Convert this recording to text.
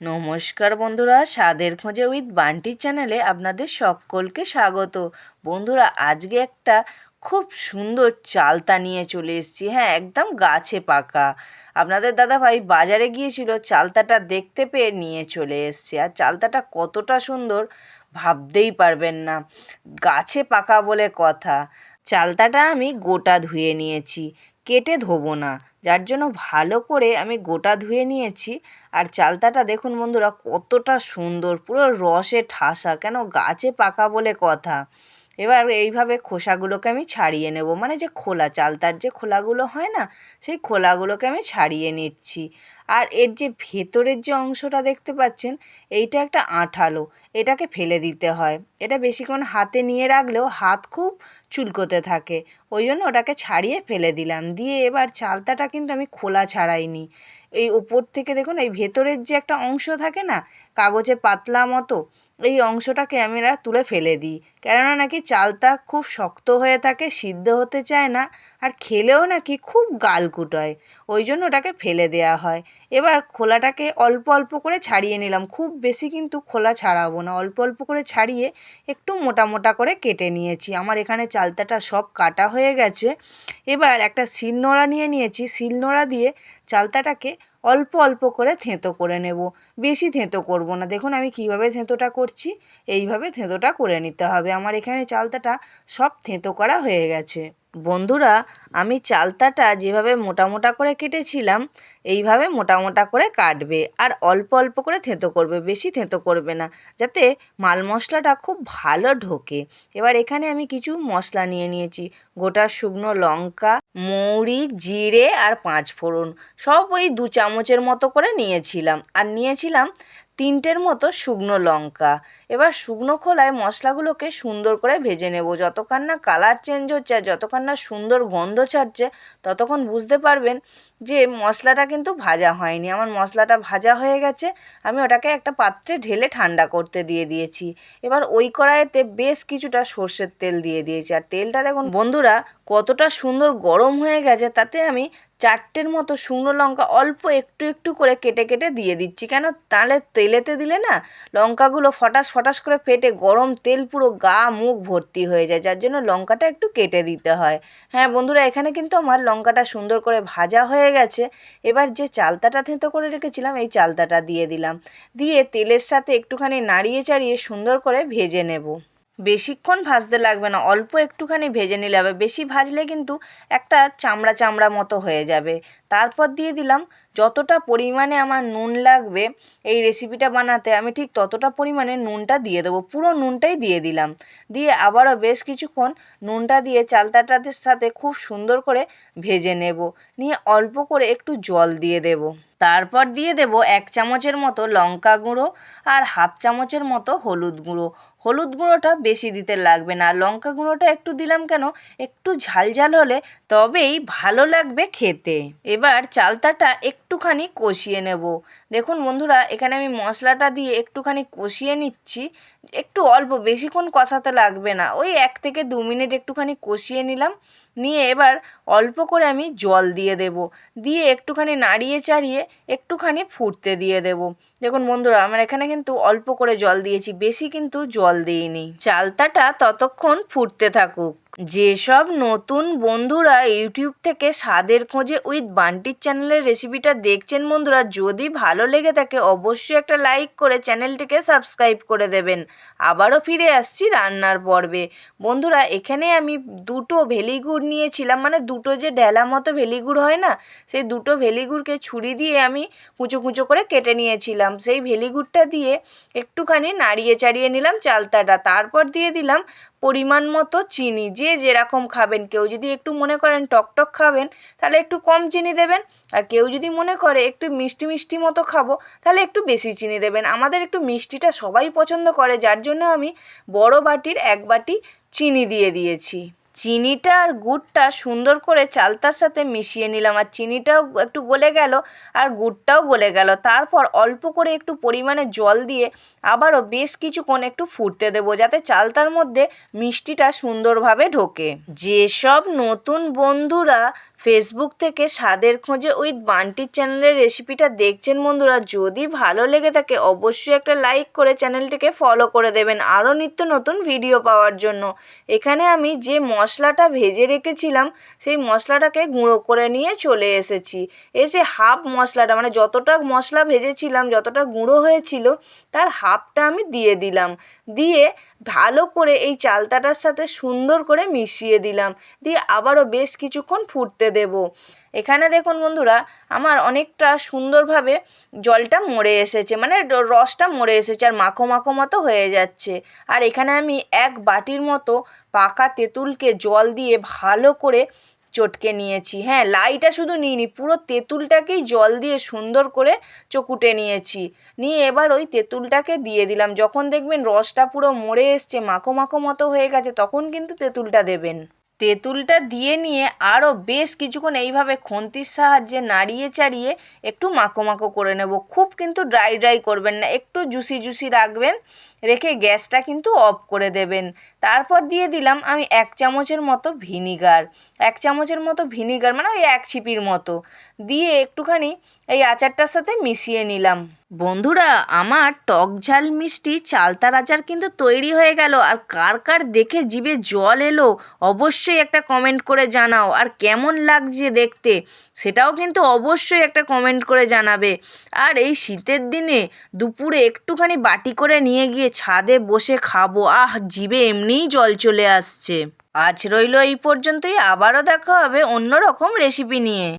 নমস্কার বন্ধুরা, স্বাদের খোঁজে উইথ বান্টি চ্যানেলে আপনাদের সকলকে স্বাগত। বন্ধুরা, আজকে একটা খুব সুন্দর চালতা নিয়ে চলে এসেছি হ্যাঁ একদম গাছে পাকা। আপনাদের দাদা ভাই বাজারে গিয়েছিল, চালতাটা দেখতে পেয়ে নিয়ে চলে এসছে। আর চালতাটা কতটা সুন্দর ভাবতেই পারবেন না। গাছে পাকা বলে কথা। চালতাটা আমি গোটা ধুয়ে নিয়েছি। কেটে ধোবো না। যার জন্য ভালো করে আমি গোটা ধুয়ে নিয়েছি। আর চালতাটা দেখুন বন্ধুরা কতটা সুন্দর, পুরো রসে ঠাসা, কেন গাছে পাকা বলে কথা। এবার এইভাবে খোসাগুলোকে আমি ছাড়িয়ে নেব। মানে যে খোলা চালতার যে খোলাগুলো হয় না, সেই খোলাগুলোকে আমি ছাড়িয়ে নিচ্ছি। আর এর যে ভেতরের যে অংশটা দেখতে পাচ্ছেন, এইটা একটা আঠালো। এটাকে ফেলে দিতে হয়। এটা বেশিক্ষণ হাতে নিয়ে রাখলেও হাত খুব চুলকোতে থাকে। ওই জন্য ওটাকে ছাড়িয়ে ফেলে দিলাম। দিয়ে এবার চালতাটা কিন্তু আমি খোলা ছাড়াইনি। এই ওপর থেকে দেখুন, এই ভেতরের যে একটা অংশ থাকে না কাগজে পাতলা মতো এই অংশটাকে আমি তুলে ফেলে দিই। কেননা নাকি চালতা খুব শক্ত হয়ে থাকে, সিদ্ধ হতে চায় না আর খেলেও নাকি খুব গাল কুটোয়। ওই জন্য ওটাকে ফেলে দেওয়া হয়। এবার খোলাটাকে অল্প অল্প করে ছাড়িয়ে নিলাম। খুব বেশি কিন্তু খোলা ছাড়াবো না। অল্প অল্প করে ছাড়িয়ে একটু মোটা মোটা করে কেটে নিয়েছি। আমার এখানে চালতাটা সব কাটা হয়ে গেছে। এবার একটা শিলনোড়া নিয়ে নিয়েছি। শিলনোড়া দিয়ে চালতাটাকে অল্প অল্প করে থেঁতো করে নেব। বেশি থেঁতো করব না। দেখুন, আমি কীভাবে থেঁতোটা করছি, এইভাবে থেঁতোটা করে নিতে হবে। আমার এখানে চালতাটা সব থেঁতো করা হয়ে গেছে। বন্ধুরা, আমি চালতাটা যেভাবে মোটা মোটা করে কেটেছিলাম, এইভাবে মোটা মোটা করে কাটবে আর অল্প অল্প করে থেঁতো করবে, বেশি থেঁতো করবে না, যাতে মাল মশলাটা খুব ভালো ঢোকে। এবার এখানে আমি কিছু মশলা নিয়ে নিয়েছি, গোটা শুকনো লঙ্কা, মৌরি, জিরে আর পাঁচ ফোড়ন সব ওই দু চামচের মতো করে নিয়েছিলাম। আর নিয়েছিলাম তিনটের মতো শুকনো লঙ্কা। এবার শুকনো খোলায় মশলাগুলোকে সুন্দর করে ভেজে নেব। যতক্ষণ না কালার চেঞ্জ হচ্ছে আর যতক্ষণ না সুন্দর গন্ধ ছাড়ছে, ততক্ষণ বুঝতে পারবেন যে মশলাটা কিন্তু ভাজা হয়নি। আমার মশলাটা ভাজা হয়ে গেছে, আমি ওটাকে একটা পাত্রে ঢেলে ঠান্ডা করতে দিয়ে দিয়েছি। এবার ওই কড়াইতে বেশ কিছুটা সর্ষের তেল দিয়ে দিয়েছি। আর তেলটা দেখুন বন্ধুরা, কতটা সুন্দর গরম হয়ে গেছে, তাতে আমি চারটের মতো শুকনো লঙ্কা অল্প একটু একটু করে কেটে কেটে দিয়ে দিচ্ছি। কেন? তাহলে তেলেতে দিলে না লঙ্কাগুলো ফটাস ফটাস করে ফেটে গরম তেল পুরো গা মুখ ভর্তি হয়ে যায়, যার জন্য লঙ্কাটা একটু কেটে দিতে হয়। হ্যাঁ বন্ধুরা, এখানে কিন্তু আমার লঙ্কাটা সুন্দর করে ভাজা হয়ে গেছে। এবার যে চালতাটা থেঁতো করে রেখেছিলাম, এই চালতাটা দিয়ে দিলাম। দিয়ে তেলের সাথে একটুখানি নাড়িয়ে চাড়িয়ে সুন্দর করে ভেজে নেব। বেশিক্ষণ ভাজতে লাগবে না, অল্প একটুখানি ভেজে নিলে হবে। বেশি ভাজলে কিন্তু একটা চামড়া চামড়া মতো হয়ে যাবে। তারপর দিয়ে দিলাম, যতটা পরিমাণে আমার নুন লাগবে এই রেসিপিটা বানাতে, আমি ঠিক ততটা পরিমাণে নুনটা দিয়ে দেবো। পুরো নুনটাই দিয়ে দিলাম। দিয়ে আবারও বেশ কিছুক্ষণ নুনটা দিয়ে চালতাটাদের সাথে খুব সুন্দর করে ভেজে নেব। নিয়ে অল্প করে একটু জল দিয়ে দেব। তারপর দিয়ে দেব এক চামচের মতো লঙ্কা গুঁড়ো আর হাফ চামচের মতো হলুদ গুঁড়ো। হলুদ গুঁড়োটা বেশি দিতে লাগবে না। লঙ্কা গুঁড়োটা একটু দিলাম কেন? একটু ঝাল ঝাল হলে তবেই ভালো লাগবে খেতে। এবার চালতাটা একটুখানি কষিয়ে নেব। দেখুন বন্ধুরা, এখানে আমি মশলাটা দিয়ে একটুখানি কষিয়ে নিচ্ছি। একটু অল্প, বেশিক্ষণ কষাতে লাগবে না। ওই এক থেকে দু মিনিট একটুখানি কষিয়ে নিলাম। নিয়ে এবার অল্প করে আমি জল দিয়ে দেব। দিয়ে একটুখানি নাড়িয়ে চাড়িয়ে একটুখানি ফুটতে দিয়ে দেব। দেখুন বন্ধুরা, আমার এখানে কিন্তু অল্প করে জল দিয়েছি, বেশি কিন্তু জল দিইনি। চালতাটা ততক্ষণ ফুটতে থাকুক। যেসব নতুন বন্ধুরা ইউটিউব থেকে স্বাদের খোঁজে উইথ বান্টির চ্যানেলের রেসিপিটা দেখছেন বন্ধুরা, যদি ভালো লেগে থাকে অবশ্যই একটা লাইক করে চ্যানেলটিকে সাবস্ক্রাইব করে দেবেন। আবারও ফিরে আসছি রান্নার পর্বে। বন্ধুরা, এখানে আমি দুটো ভেলিগুড় নিয়েছিলাম মানে দুটো যে ডেলা মতো ভেলিগুড় হয় না, সেই দুটো ভেলিগুড়কে ছুরি দিয়ে আমি কুচো কুচো করে কেটে নিয়েছিলাম। সেই ভেলিগুড়টা দিয়ে একটুখানি নাড়িয়ে চাড়িয়ে নিলাম চালতাটা। তারপর দিয়ে দিলাম পরিমাণ মতো চিনি। যে যেরকম খাবেন, কেউ যদি একটু মনে করেন টক টক খাবেন, তাহলে একটু কম চিনি দেবেন। আর কেউ যদি মনে করে একটু মিষ্টি মিষ্টি মতো খাব, তাহলে একটু বেশি চিনি দেবেন। আমাদের একটু মিষ্টিটা সবাই পছন্দ করে, যার জন্য আমি বড় বাটির এক বাটি চিনি দিয়ে দিয়েছি। চিনিটা আর গুড়টা সুন্দর করে চালতার সাথে মিশিয়ে নিলাম আর চিনিটাও একটু গলে গেল আর গুড়টাও গলে গেল। তারপর অল্প করে একটু পরিমাণে জল দিয়ে আবারও বেশ কিছুক্ষণ একটু ফুটতে দেবো যাতে চালতার মধ্যে মিষ্টিটা সুন্দরভাবে ঢোকে। যেসব নতুন বন্ধুরা ফেসবুক থেকে স্বাদের খোঁজে উইথ বান্টির চ্যানেলের রেসিপিটা দেখছেন বন্ধুরা। যদি ভালো লেগে থাকে, অবশ্যই একটা লাইক করে চ্যানেলটিকে ফলো করে দেবেন আরও নিত্য নতুন ভিডিও পাওয়ার জন্য। এখানে আমি যে মশলাটা ভেজে রেখেছিলাম, সেই মশলাটাকে গুঁড়ো করে নিয়ে চলে এসেছি। এসে হাফ মশলাটা মানে যতটা মশলা ভেজেছিলাম, যতটা গুঁড়ো হয়েছিল, তার হাফটা আমি দিয়ে দিলাম। দিয়ে ভালো করে এই চালতাটার সাথে সুন্দর করে মিশিয়ে দিলাম। দিয়ে আবারও বেশ কিছুক্ষণ ফুটতে দেব। এখানে দেখুন বন্ধুরা, আমার অনেকটা সুন্দরভাবে জলটা মরে এসেছে মানে রসটা মরে এসেছে আর মাখো মাখো মতো হয়ে যাচ্ছে। আর এখানে আমি এক বাটির মতো পাকা তেঁতুলকে জল দিয়ে ভালো করে চটকে নিয়েছি। হ্যাঁ লাইটা শুধু নিইনি, পুরো তেঁতুলটাকেই জল দিয়ে সুন্দর করে চকুটে নিয়েছি। নিয়ে এবার ওই তেঁতুলটাকে দিয়ে দিলাম। যখন দেখবেন রসটা পুরো মরে এসছে, মাখো মাখো মতো হয়ে গেছে, তখন কিন্তু তেঁতুলটা দেবেন। তেঁতুলটা দিয়ে নিয়ে আরও বেশ কিছুক্ষণ এইভাবে খন্তির সাহায্যে নাড়িয়ে চাড়িয়ে একটু মাখো মাখো করে নেব। খুব কিন্তু ড্রাই ড্রাই করবেন না, একটু জুসি জুসি রাখবেন, রেখে গ্যাসটা কিন্তু অফ করে দেবেন। তারপর দিয়ে দিলাম আমি এক চামচের মতো ভিনিগার এক চামচের মতো ভিনিগার মানে ওই এক ছিপির মতো। দিয়ে একটুখানি এই আচারটার সাথে মিশিয়ে নিলাম। বন্ধুরা, আমার টক ঝাল মিষ্টি চালতার আচার কিন্তু তৈরি হয়ে গেল। আর কার কার দেখে জিভে জল এলো, অবশ্যই একটা কমেন্ট করে জানাও। আর কেমন লাগছে দেখতে, সেটাও কিন্তু অবশ্যই একটা কমেন্ট করে জানাবে। আর এই শীতের দিনে দুপুরে একটুখানি বাটি করে নিয়ে গিয়ে ছাদে বসে খাব। আহ, জিভে এমনিই জল চলে আসছে। আজ রইল এই পর্যন্তই। আবারও দেখা হবে অন্য রকম রেসিপি নিয়ে।